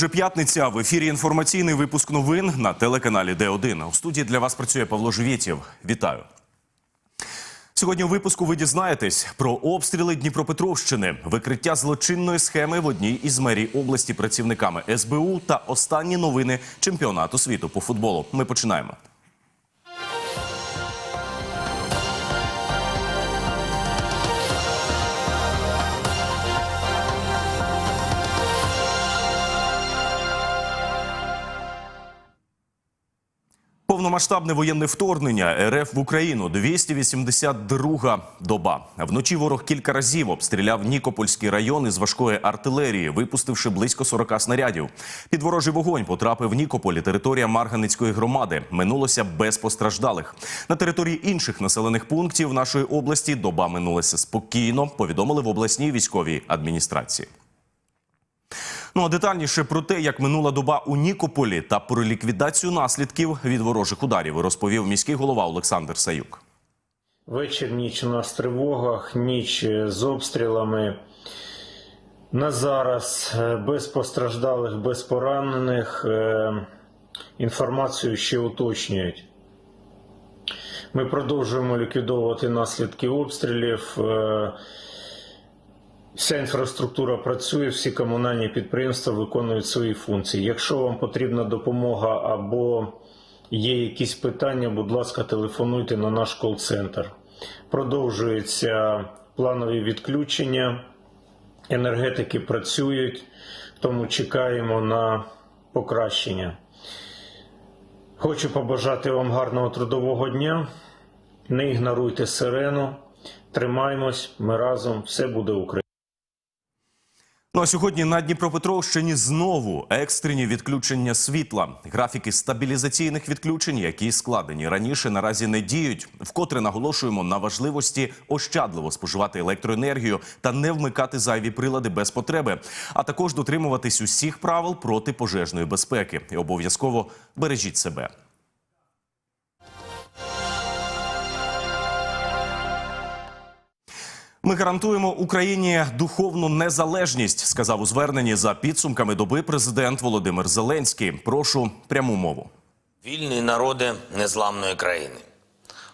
Отже, п'ятниця в ефірі інформаційний випуск новин на телеканалі Д1. У студії для вас працює Павло Живєтєв. Вітаю. Сьогодні у випуску ви дізнаєтесь про обстріли Дніпропетровщини, викриття злочинної схеми в одній із мерій області працівниками СБУ та останні новини чемпіонату світу по футболу. Ми починаємо. Повномасштабне воєнне вторгнення РФ в Україну 282 доба. Вночі ворог кілька разів обстріляв Нікопольський район із важкої артилерії, випустивши близько 40 снарядів. Під ворожий вогонь потрапив Нікополі територія Марганицької громади. Минулося без постраждалих. На території інших населених пунктів нашої області доба минулася спокійно. Повідомили в обласній військовій адміністрації. Ну а детальніше про те, як минула доба у Нікополі та про ліквідацію наслідків від ворожих ударів, розповів міський голова Олександр Саюк. Вечір, ніч у нас тривогах, ніч е, з обстрілами. На зараз е, без постраждалих, без поранених. Е, Інформацію ще уточнюють. Ми продовжуємо ліквідовувати наслідки обстрілів. Вся інфраструктура працює, всі комунальні підприємства виконують свої функції. Якщо вам потрібна допомога або є якісь питання, будь ласка, телефонуйте на наш кол-центр. Продовжуються планові відключення, енергетики працюють, тому чекаємо на покращення. Хочу побажати вам гарного трудового дня. Не ігноруйте сирену, тримаймось, ми разом, все буде Україна. Ну а сьогодні на Дніпропетровщині знову екстрені відключення світла. Графіки стабілізаційних відключень, які складені раніше, наразі не діють. Вкотре наголошуємо на важливості ощадливо споживати електроенергію та не вмикати зайві прилади без потреби, а також дотримуватись усіх правил протипожежної безпеки. І обов'язково бережіть себе. Ми гарантуємо Україні духовну незалежність, сказав у зверненні за підсумками доби президент Володимир Зеленський. Прошу пряму мову. Вільні народи незламної країни.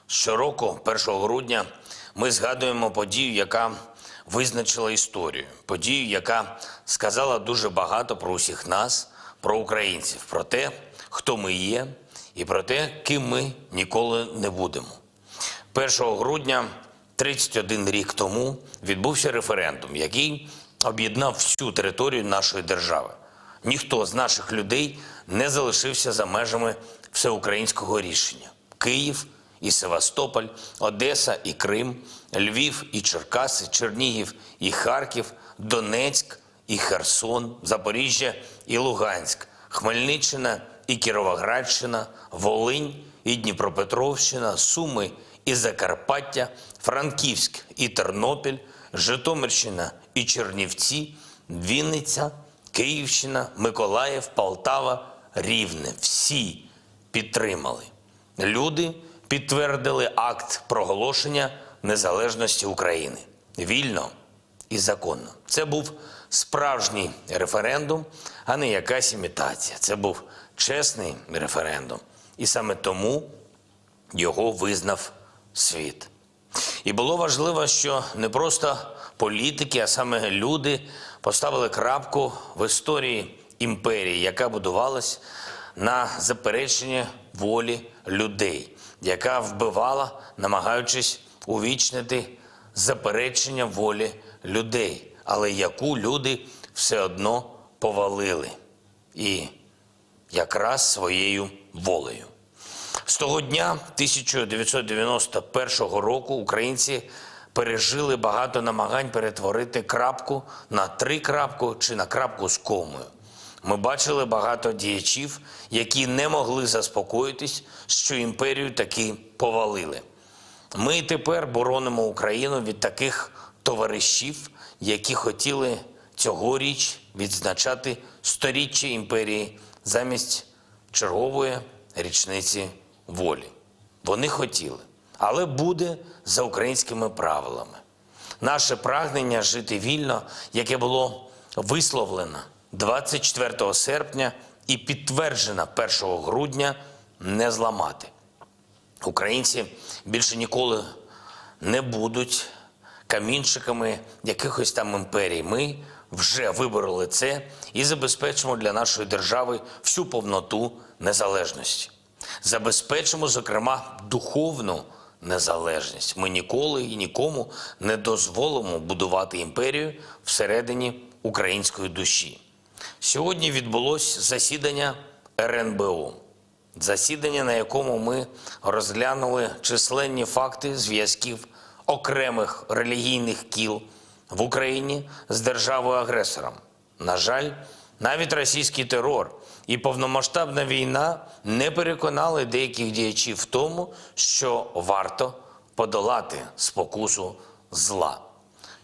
Щороку, 1 грудня, ми згадуємо подію, яка визначила історію, подію, яка сказала дуже багато про усіх нас, про українців, про те, хто ми є, і про те, ким ми ніколи не будемо. 1 грудня 31 рік тому відбувся референдум, який об'єднав всю територію нашої держави. Ніхто з наших людей не залишився за межами всеукраїнського рішення. Київ і Севастополь, Одеса і Крим, Львів і Черкаси, Чернігів і Харків, Донецьк і Херсон, Запоріжжя і Луганськ, Хмельниччина і Кіровоградщина, Волинь і Дніпропетровщина, Суми і Закарпаття, Франківськ і Тернопіль, Житомирщина і Чернівці, Вінниця, Київщина, Миколаїв, Полтава, Рівне. Всі підтримали. Люди підтвердили акт проголошення незалежності України вільно і законно. Це був справжній референдум, а не якась імітація. Це був чесний референдум. І саме тому його визнав світ. І було важливо, що не просто політики, а саме люди поставили крапку в історії імперії, яка будувалась на запереченні волі людей, яка вбивала, намагаючись увічнити заперечення волі людей, але яку люди все одно повалили. І якраз своєю волею. З того дня 1991 року українці пережили багато намагань перетворити крапку на три крапку чи на крапку з комою. Ми бачили багато діячів, які не могли заспокоїтись, що імперію таки повалили. Ми тепер боронимо Україну від таких товаришів, які хотіли цьогоріч відзначати сторіччя імперії замість чергової річниці волі. Вони хотіли, але буде за українськими правилами. Наше прагнення жити вільно, яке було висловлено 24 серпня і підтверджена 1 грудня не зламати. Українці більше ніколи не будуть камінчиками якихось там імперій. Ми вже вибороли це і забезпечимо для нашої держави всю повноту незалежності. Забезпечимо, зокрема, духовну незалежність. Ми ніколи і нікому не дозволимо будувати імперію всередині української душі. Сьогодні відбулось засідання РНБО. Засідання, на якому ми розглянули численні факти зв'язків окремих релігійних кіл в Україні з державою-агресором. На жаль, навіть російський терор і повномасштабна війна не переконали деяких діячів в тому, що варто подолати спокусу зла.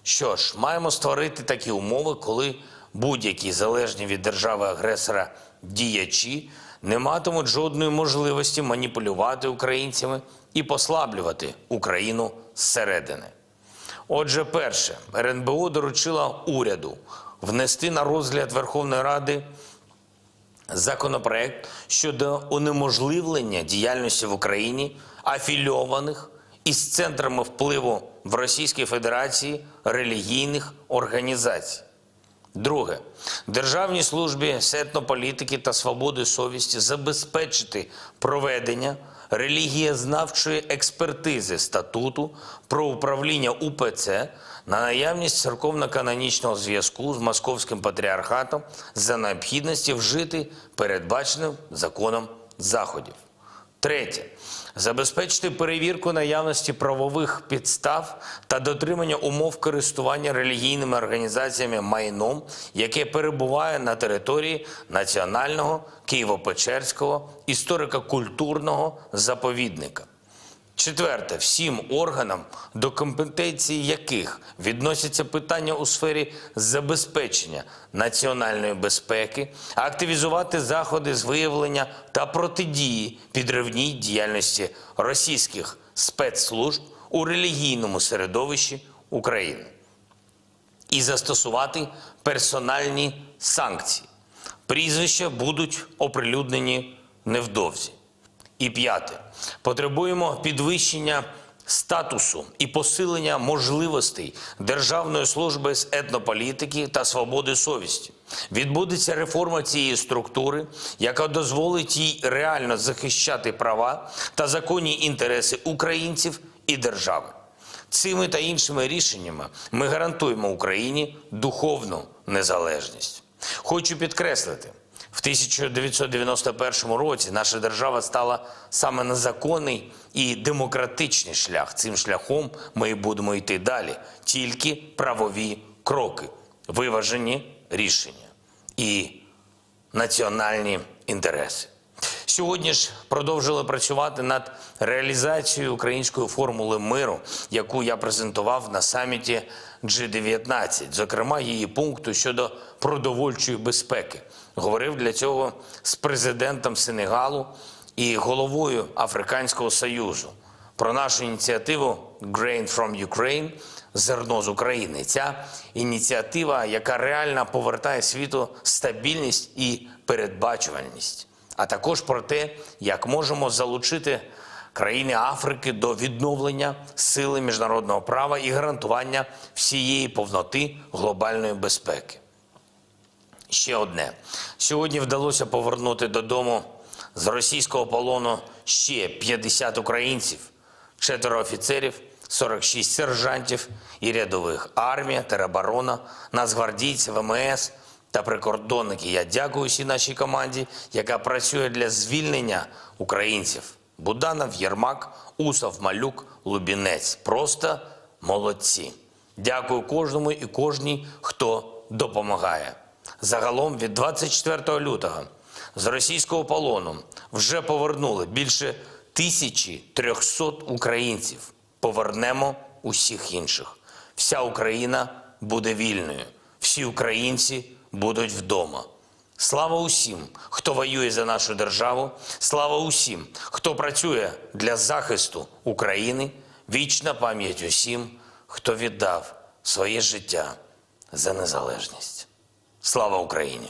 Що ж, маємо створити такі умови, коли будь-які залежні від держави-агресора діячі не матимуть жодної можливості маніпулювати українцями і послаблювати Україну зсередини. Отже, перше, РНБО доручила уряду внести на розгляд Верховної Ради законопроект щодо унеможливлення діяльності в Україні афільованих із центрами впливу в Російській Федерації релігійних організацій. Друге, Державній службі з етнополітики та свободи совісті забезпечити проведення релігієзнавчої експертизи статуту про управління УПЦ на наявність церковно-канонічного зв'язку з московським патріархатом за необхідності вжити передбаченим законом заходів. Третє. Забезпечити перевірку наявності правових підстав та дотримання умов користування релігійними організаціями майном, яке перебуває на території Національного Києво-Печерського історико-культурного заповідника. Четверте, всім органам, до компетенції яких відносяться питання у сфері забезпечення національної безпеки, активізувати заходи з виявлення та протидії підривній діяльності російських спецслужб у релігійному середовищі України і застосувати персональні санкції. Прізвища будуть оприлюднені невдовзі. І п'яте. Потребуємо підвищення статусу і посилення можливостей Державної служби з етнополітики та свободи совісті. Відбудеться реформа цієї структури, яка дозволить їй реально захищати права та законні інтереси українців і держави. Цими та іншими рішеннями ми гарантуємо Україні духовну незалежність. Хочу підкреслити, в 1991 році наша держава стала саме на законний і демократичний шлях. Цим шляхом ми будемо йти далі. Тільки правові кроки, виважені рішення і національні інтереси. Сьогодні ж продовжили працювати над реалізацією української формули миру, яку я презентував на саміті G19, зокрема її пункту щодо продовольчої безпеки. Говорив для цього з президентом Сенегалу і головою Африканського Союзу про нашу ініціативу Grain from Ukraine зерно з України. Ця ініціатива, яка реально повертає світу стабільність і передбачувальність, а також про те, як можемо залучити країни Африки до відновлення сили міжнародного права і гарантування всієї повноти глобальної безпеки. Ще одне. Сьогодні вдалося повернути додому з російського полону ще 50 українців, четверо офіцерів, 46 сержантів і рядових, армія, тероборона, нацгвардійці, ВМС та прикордонники. Я дякую всій нашій команді, яка працює для звільнення українців. Буданов, Єрмак, Усов, Малюк, Лубінець. Просто молодці. Дякую кожному і кожній, хто допомагає. Загалом від 24 лютого з російського полону вже повернули більше 1300 українців. Повернемо усіх інших. Вся Україна буде вільною. Всі українці будуть вдома. Слава усім, хто воює за нашу державу. Слава усім, хто працює для захисту України. Вічна пам'ять усім, хто віддав своє життя за незалежність. Слава Україні!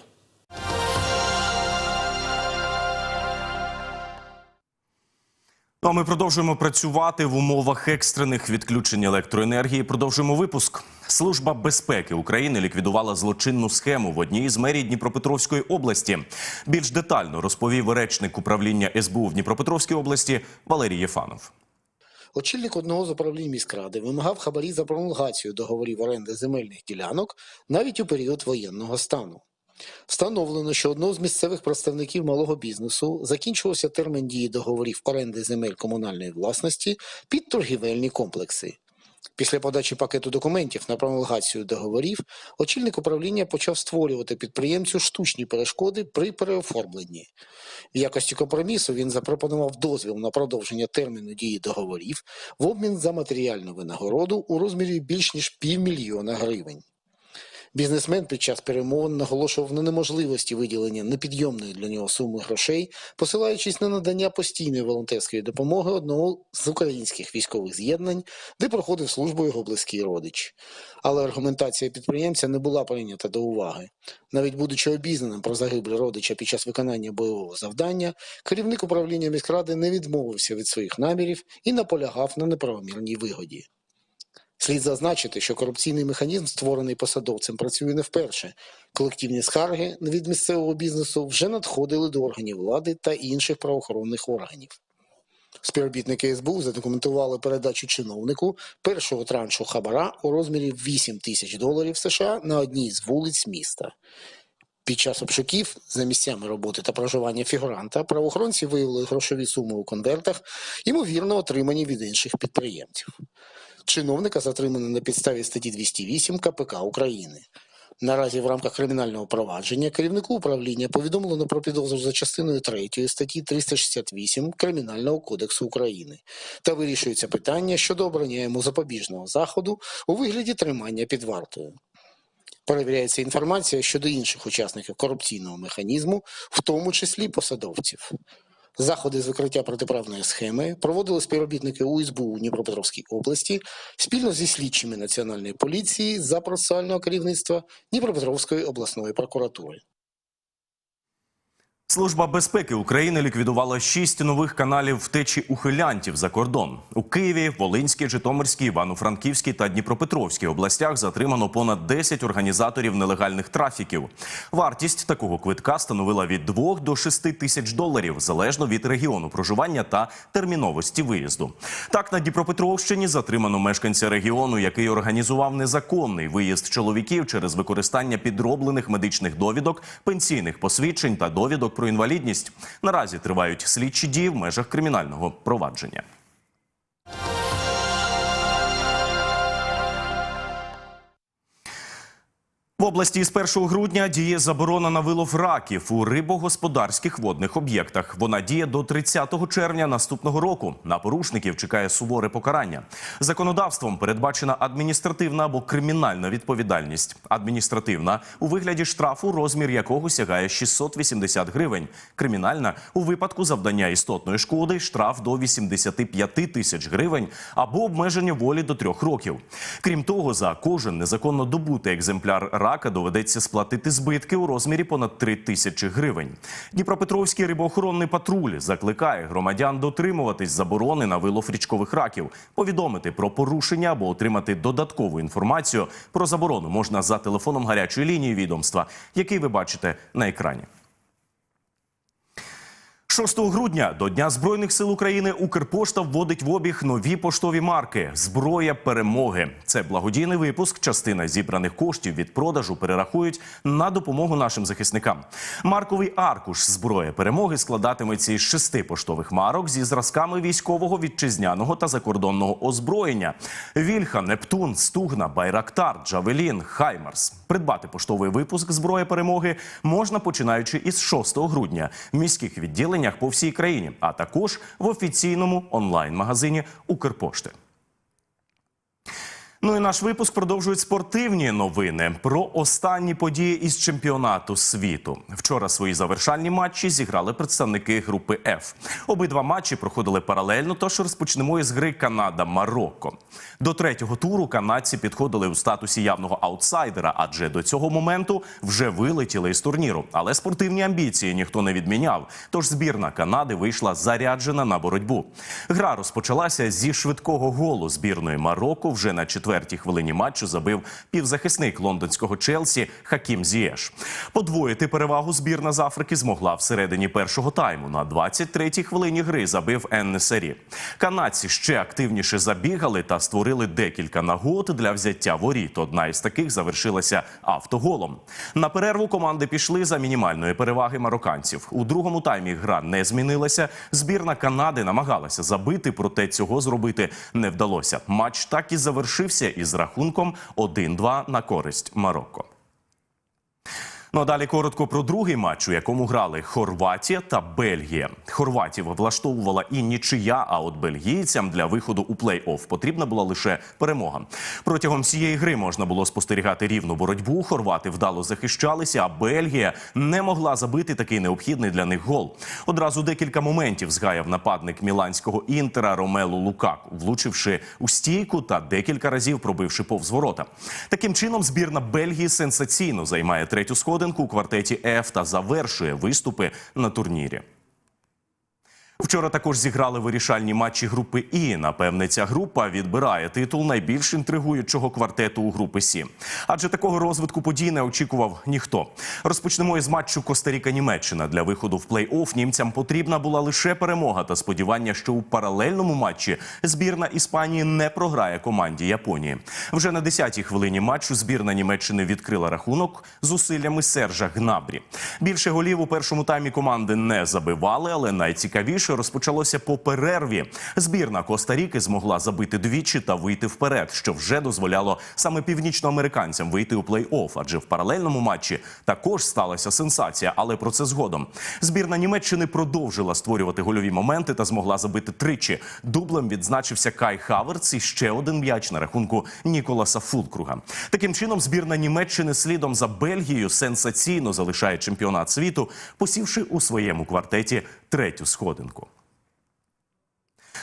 Ну, а ми продовжуємо працювати в умовах екстрених відключень електроенергії. Продовжуємо випуск. Служба безпеки України ліквідувала злочинну схему в одній з мерій Дніпропетровської області. Більш детально розповів речник управління СБУ в Дніпропетровській області Валерій Єфанов. Очільник одного з управлінь міськради вимагав хабарі за пролонгацію договорів оренди земельних ділянок навіть у період воєнного стану. Встановлено, що одного з місцевих представників малого бізнесу закінчувався термін дії договорів оренди земель комунальної власності під торгівельні комплекси. Після подачі пакету документів на пролонгацію договорів очільник управління почав створювати підприємцю штучні перешкоди при переоформленні. В якості компромісу він запропонував дозвіл на продовження терміну дії договорів в обмін за матеріальну винагороду у розмірі більш ніж півмільйона гривень. Бізнесмен під час перемовин наголошував на неможливості виділення непідйомної для нього суми грошей, посилаючись на надання постійної волонтерської допомоги одного з українських військових з'єднань, де проходив службу його близький родич. Але аргументація підприємця не була прийнята до уваги. Навіть будучи обізнаним про загибель родича під час виконання бойового завдання, керівник управління міськради не відмовився від своїх намірів і наполягав на неправомірній вигоді. Слід зазначити, що корупційний механізм, створений посадовцем, працює не вперше. Колективні скарги від місцевого бізнесу вже надходили до органів влади та інших правоохоронних органів. Співробітники СБУ задокументували передачу чиновнику першого траншу хабара у розмірі 8 тисяч доларів США на одній з вулиць міста. Під час обшуків за місцями роботи та проживання фігуранта правоохоронці виявили грошові суми у конвертах, ймовірно, отримані від інших підприємців. Чиновника затримано на підставі статті 208 КПК України. Наразі в рамках кримінального провадження керівнику управління повідомлено про підозру за частиною 3 статті 368 Кримінального кодексу України та вирішується питання щодо обрання йому запобіжного заходу у вигляді тримання під вартою. Перевіряється інформація щодо інших учасників корупційного механізму, в тому числі посадовців. Заходи з викриття протиправної схеми проводили співробітники УСБУ у Дніпропетровській області спільно зі слідчими Національної поліції за процесуального керівництва Дніпропетровської обласної прокуратури. Служба безпеки України ліквідувала шість нових каналів втечі ухилянтів за кордон у Києві, Волинській, Житомирській, Івано-Франківській та Дніпропетровській областях. Затримано понад 10 організаторів нелегальних трафіків. Вартість такого квитка становила від 2 до 6 тисяч доларів залежно від регіону проживання та терміновості виїзду. Так на Дніпропетровщині затримано мешканця регіону, який організував незаконний виїзд чоловіків через використання підроблених медичних довідок, пенсійних посвідчень та довідок про інвалідність. Наразі тривають слідчі дії в межах кримінального провадження. В області з 1 грудня діє заборона на вилов раків у рибогосподарських водних об'єктах. Вона діє до 30 червня наступного року. На порушників чекає суворе покарання. Законодавством передбачена адміністративна або кримінальна відповідальність. Адміністративна у вигляді штрафу, розмір якого сягає 680 гривень. Кримінальна у випадку завдання істотної шкоди штраф до 85 тисяч гривень або обмеження волі до трьох років. Крім того, за кожен незаконно добутий екземпляр рака доведеться сплатити збитки у розмірі понад 3 тисячі гривень. Дніпропетровський рибоохоронний патруль закликає громадян дотримуватись заборони на вилов річкових раків, повідомити про порушення або отримати додаткову інформацію про заборону можна за телефоном гарячої лінії відомства, який ви бачите на екрані. 6 грудня до Дня Збройних сил України Укрпошта вводить в обіг нові поштові марки Зброя перемоги. Це благодійний випуск. Частина зібраних коштів від продажу перерахують на допомогу нашим захисникам. Марковий аркуш зброя перемоги складатиметься із шести поштових марок зі зразками військового, вітчизняного та закордонного озброєння: Вільха, Нептун, Стугна, Байрактар, Джавелін, Хаймарс. Придбати поштовий випуск зброї перемоги можна починаючи із 6 грудня в міських відділеннях по всій країні, а також в офіційному онлайн-магазині Укрпошти. Ну і наш випуск продовжують спортивні новини про останні події із чемпіонату світу. Вчора свої завершальні матчі зіграли представники групи F. Обидва матчі проходили паралельно, тож розпочнемо із гри Канада-Марокко. До третього туру канадці підходили у статусі явного аутсайдера, адже до цього моменту вже вилетіли із турніру. Але спортивні амбіції ніхто не відміняв. Тож збірна Канади вийшла заряджена на боротьбу. Гра розпочалася зі швидкого голу збірної Марокко. Вже на четвертій хвилині матчу забив півзахисник лондонського Челсі Хакім Зієш. Подвоїти перевагу збірна з Африки змогла всередині першого тайму. На 23-й хвилині гри забив Еннесері. Канадці ще активніше забігали та створили декілька нагод для взяття воріт. Одна із таких завершилася автоголом. На перерву команди пішли за мінімальної переваги марокканців. У другому таймі гра не змінилася. Збірна Канади намагалася забити, проте цього зробити не вдалося. Матч так і завершився із рахунком 1-2 на користь Марокко. Ну а далі коротко про другий матч, у якому грали Хорватія та Бельгія. Хорватів влаштовувала і нічия, а от бельгійцям для виходу у плей-офф потрібна була лише перемога. Протягом цієї гри можна було спостерігати рівну боротьбу. Хорвати вдало захищалися, а Бельгія не могла забити такий необхідний для них гол. Одразу декілька моментів згаяв нападник міланського інтера Ромелу Лукаку, влучивши у стійку та декілька разів пробивши повз ворота. Таким чином, збірна Бельгії сенсаційно займає третю сходинку у квартеті F та завершує виступи на турнірі. Вчора також зіграли вирішальні матчі групи І. Напевне, ця група відбирає титул найбільш інтригуючого квартету у групи Сі. Адже такого розвитку подій не очікував ніхто. Розпочнемо із матчу Коста-Ріка-Німеччина. Для виходу в плей-офф німцям потрібна була лише перемога та сподівання, що у паралельному матчі збірна Іспанії не програє команді Японії. Вже на 10-й хвилині матчу збірна Німеччини відкрила рахунок зусиллями Сержа Гнабрі. Більше голів у першому таймі команди не забивали, але найцікавіше розпочалося по перерві. Збірна Коста-Ріки змогла забити двічі та вийти вперед, що вже дозволяло саме північноамериканцям вийти у плей-офф. Адже в паралельному матчі також сталася сенсація, але про це згодом. Збірна Німеччини продовжила створювати гольові моменти та змогла забити тричі. Дублем відзначився Кай Хаверц і ще один м'яч на рахунку Ніколаса Фулкруга. Таким чином, збірна Німеччини слідом за Бельгією сенсаційно залишає чемпіонат світу, посівши у своєму квартеті третю сходинку.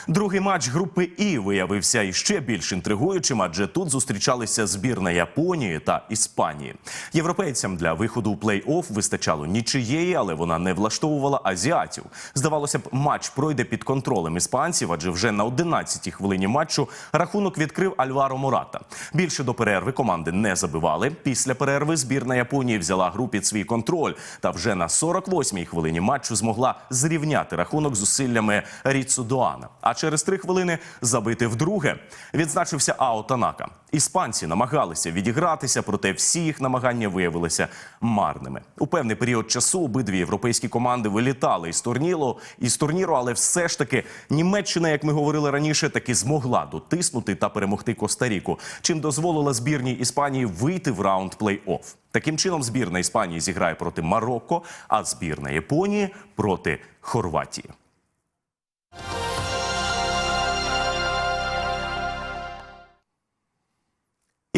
Другий матч групи І виявився іще більш інтригуючим, адже тут зустрічалися збірна Японії та Іспанії. Європейцям для виходу у плей-офф вистачало нічиєї, але вона не влаштовувала азіатів. Здавалося б, матч пройде під контролем іспанців, адже вже на 11-й хвилині матчу рахунок відкрив Альваро Мората. Більше до перерви команди не забивали. Після перерви збірна Японії взяла гру під свій контроль. Та вже на 48-й хвилині матчу змогла зрівняти рахунок зусиллями Ріцу Доана. А через три хвилини забити вдруге. Відзначився Ао Танака. Іспанці намагалися відігратися, проте всі їх намагання виявилися марними. У певний період часу обидві європейські команди вилітали із турніру, із турніру, але все ж таки Німеччина, як ми говорили раніше, таки змогла дотиснути та перемогти Коста-Ріку, чим дозволила збірній Іспанії вийти в раунд плей-офф. Таким чином, збірна Іспанії зіграє проти Марокко, а збірна Японії проти Хорватії.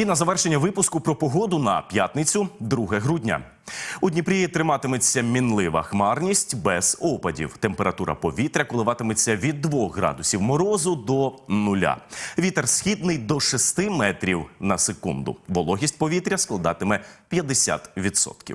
І на завершення випуску про погоду на п'ятницю, 2 грудня. У Дніпрі триматиметься мінлива хмарність без опадів. Температура повітря коливатиметься від 2 градусів морозу до нуля. Вітер східний до 6 метрів на секунду. Вологість повітря складатиме 50%.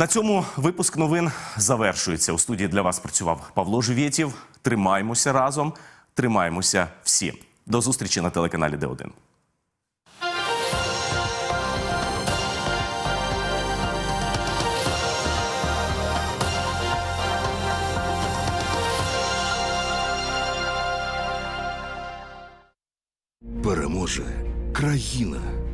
На цьому випуск новин завершується. У студії для вас працював Павло Живєтів. Тримаємося разом, тримаємося всі. До зустрічі на телеканалі Д1. Переможе країна.